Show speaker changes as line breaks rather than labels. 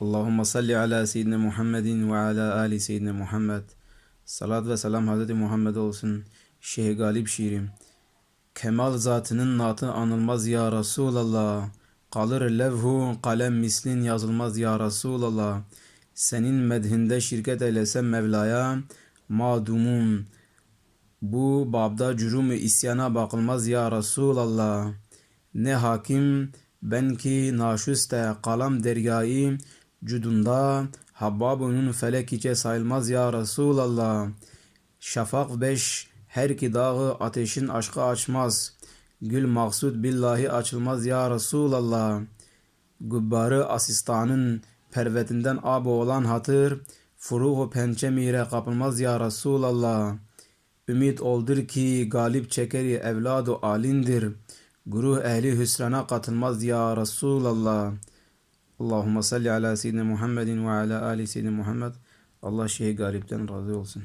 Allahümme salli ala seyyidina Muhammedin ve ala ali seyyidina Muhammed. Salat ve selam Hazreti Muhammed olsun. Şeyh Galip şiirim. Kemal zatının natı anılmaz ya Resulallah. Kalır levhu kalem mislin yazılmaz ya Resulallah. Senin medhinde şirket eylesem Mevla'ya madumun. Bu babda cürüm isyana bakılmaz ya Resulallah. Ne hakim ben ki naşüste kalam deryayı cudunda Habbabunun felek içe sayılmaz ya Resulallah. Şafak beş her iki dağı ateşin aşkı açmaz. Gül maksud billahi açılmaz ya Resulallah. Gubbarı asistanın pervetinden ab olan hatır, furuhu pençe mire kapılmaz ya Resulallah. Ümit oldur ki galip çekeri evladu alindir. Guruh ehli hüsrana katılmaz ya Resulallah. Allahümme salli ala seyyidina Muhammedin ve ala ali seyyidina Muhammed. Allah şeyh garipten razı olsun.